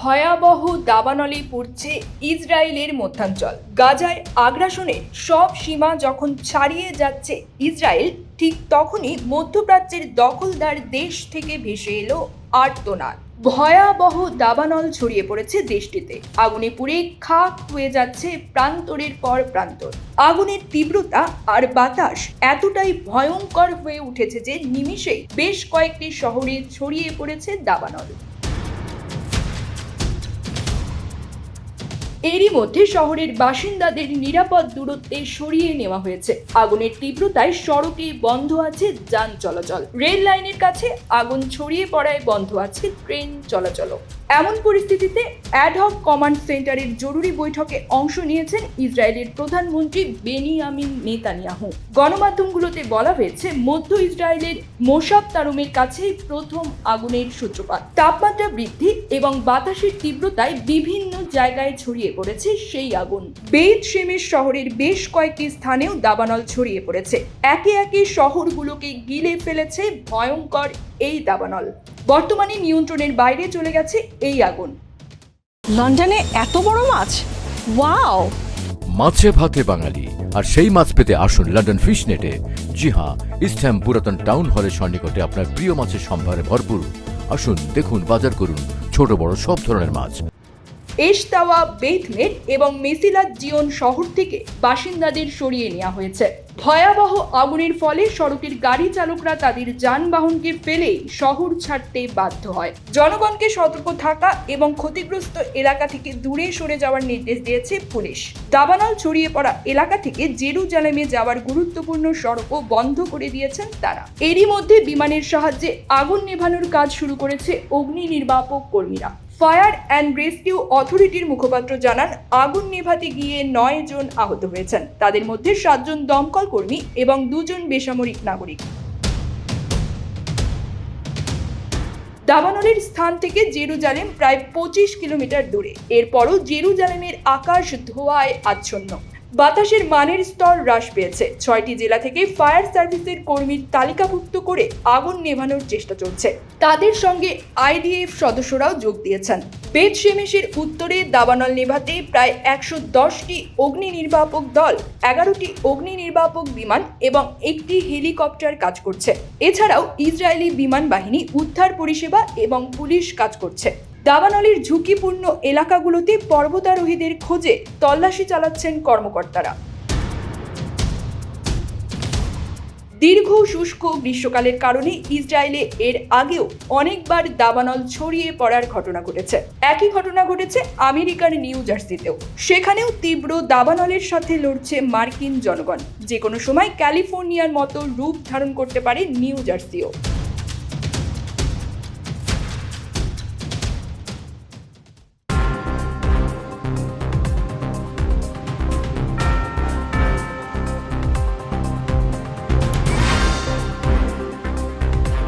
ভয়াবহ দাবানলে পড়ছে ইসরায়েলের মধ্যাঞ্চল। গাজায় আগ্রাসনের সব সীমা যখন ছাড়িয়ে যাচ্ছে ইসরায়েল, ঠিক তখনই মধ্যপ্রাচ্যের দখলদার দেশ থেকে ভেসে এলো আর্তনাদ। ভয়াবহ দাবানল ছড়িয়ে পড়েছে দেশটিতে। আগুনে পুড়ে খাক হয়ে যাচ্ছে প্রান্তরের পর প্রান্তর আগুনের তীব্রতা আর বাতাস এতটাই ভয়ঙ্কর হয়ে উঠেছে যে নিমিষেই বেশ কয়েকটি শহরে ছড়িয়ে পড়েছে দাবানল। এরই মধ্যে শহরের বাসিন্দাদের নিরাপদ দূরত্বে সরিয়ে নেওয়া হয়েছে। আগুনের তীব্রতায় সড়কে বন্ধ আছে যান চলাচল। রেল লাইনের কাছে আগুন ছড়িয়ে পড়ায় বন্ধ আছে ট্রেন চলাচল এমন পরিস্থিতিতে অ্যাডহক কমান্ড সেন্টারের জরুরি বৈঠকে অংশ নিয়েছেন ইসরায়েলের প্রধানমন্ত্রী বেনিয়ামিন নেতানিয়াহু। গণমাধ্যমগুলোতে বলা হয়েছে, মধ্য ইসরায়েলের মোসাব তারুমের কাছেই প্রথম আগুনের সূত্রপাত। তাপমাত্রা বৃদ্ধি এবং বাতাসের তীব্রতায় বিভিন্ন জায়গায় ছড়িয়ে পড়েছে সেই আগুন। বেদ শেমের শহরের বেশ কয়েকটি স্থানেও দাবানল ছড়িয়ে পড়েছে। একে একে শহরগুলোকে গিলে ফেলেছে ভয়ঙ্কর এই দাবানল। বর্তমানে নিয়ন্ত্রণের বাইরে চলে গেছে এই আগুন। লন্ডনে এত বড় মাছ? ওয়াও! মাছে ভাতে বাঙালি। আর সেই মাছ পেতে আসুন লন্ডন ফিশ নেটে জি হ্যাঁ ইস্টহ্যাম পুরাতন টাউন হলের সন্নিকটে আপনার প্রিয় মাছের সম্ভারে ভরপুর। আসুন দেখুন বাজার করুন ছোট বড় সব ধরনের মাছ। এশতাওয়া বেথমেট এবং মেসিলাত জিওন শহর থেকে বাসিন্দাদের সরিয়ে নেওয়া হয়েছে। ভয়াবহ আগুনের ফলে সড়কের গাড়ি চালকরা তাদের যানবাহনকে ফেলে শহর ছাড়তে বাধ্য হয়। জনগণকে সতর্ক থাকা এবং ক্ষতিগ্রস্ত এলাকা থেকে দূরে সরে যাওয়ার নির্দেশ দিয়েছে পুলিশ। দাবানল ছড়িয়ে পড়া এলাকা থেকে জেরুজালেমে যাওয়ার গুরুত্বপূর্ণ সড়কও বন্ধ করে দিয়েছেন তারা। এরই মধ্যে বিমানের সাহায্যে আগুন নেভানোর কাজ শুরু করেছে অগ্নি নির্বাপক কর্মীরা। ফায়ার অ্যান্ড রেস্কিউ অথরিটির মুখপাত্র জানান, আগুন নেভাতে গিয়ে নয় জন আহত হয়েছেন। তাদের মধ্যে সাতজন দমকল কর্মী এবং দুজন বেসামরিক নাগরিক। দাবানলের স্থান থেকে জেরুজালেম প্রায় পঁচিশ কিলোমিটার দূরে। এরপরও জেরুজালেমের আকাশ ধোয়ায় আচ্ছন্ন। বাতাসের মানের স্তর হ্রাস পেয়েছে। ছয়টি জেলা থেকে ফায়ার সার্ভিসের কর্মীর তালিকাভুক্ত করে আগুন নেভানোর চেষ্টা চলছে। তাদের সঙ্গে আইডিএফ সদস্যরাও যোগ দিয়েছেন। বেদ শেমেশের উত্তরে দাবানল নেভাতে প্রায় একশো দশটি অগ্নি নির্বাপক দল, এগারোটি অগ্নি নির্বাপক বিমান এবং একটি হেলিকপ্টার কাজ করছে। এছাড়াও ইসরায়েলি বিমান বাহিনী উদ্ধার পরিষেবা এবং পুলিশ কাজ করছে। দাবানলের ঝুঁকিপূর্ণ এলাকাগুলোতে পর্বতারোহীদের খোঁজে তল্লাশি চালাচ্ছেন কর্মকর্তারা। দীর্ঘ শুষ্ক গ্রীষ্মকালের কারণে ইসরায়েলে এর আগেও অনেকবার দাবানল ছড়িয়ে পড়ার ঘটনা ঘটেছে। একই ঘটনা ঘটেছে আমেরিকার নিউ জার্সিতেও। সেখানেও তীব্র দাবানলের সাথে লড়ছে মার্কিন জনগণ। যে কোনো সময় ক্যালিফোর্নিয়ার মতো রূপ ধারণ করতে পারে নিউ জার্সিও।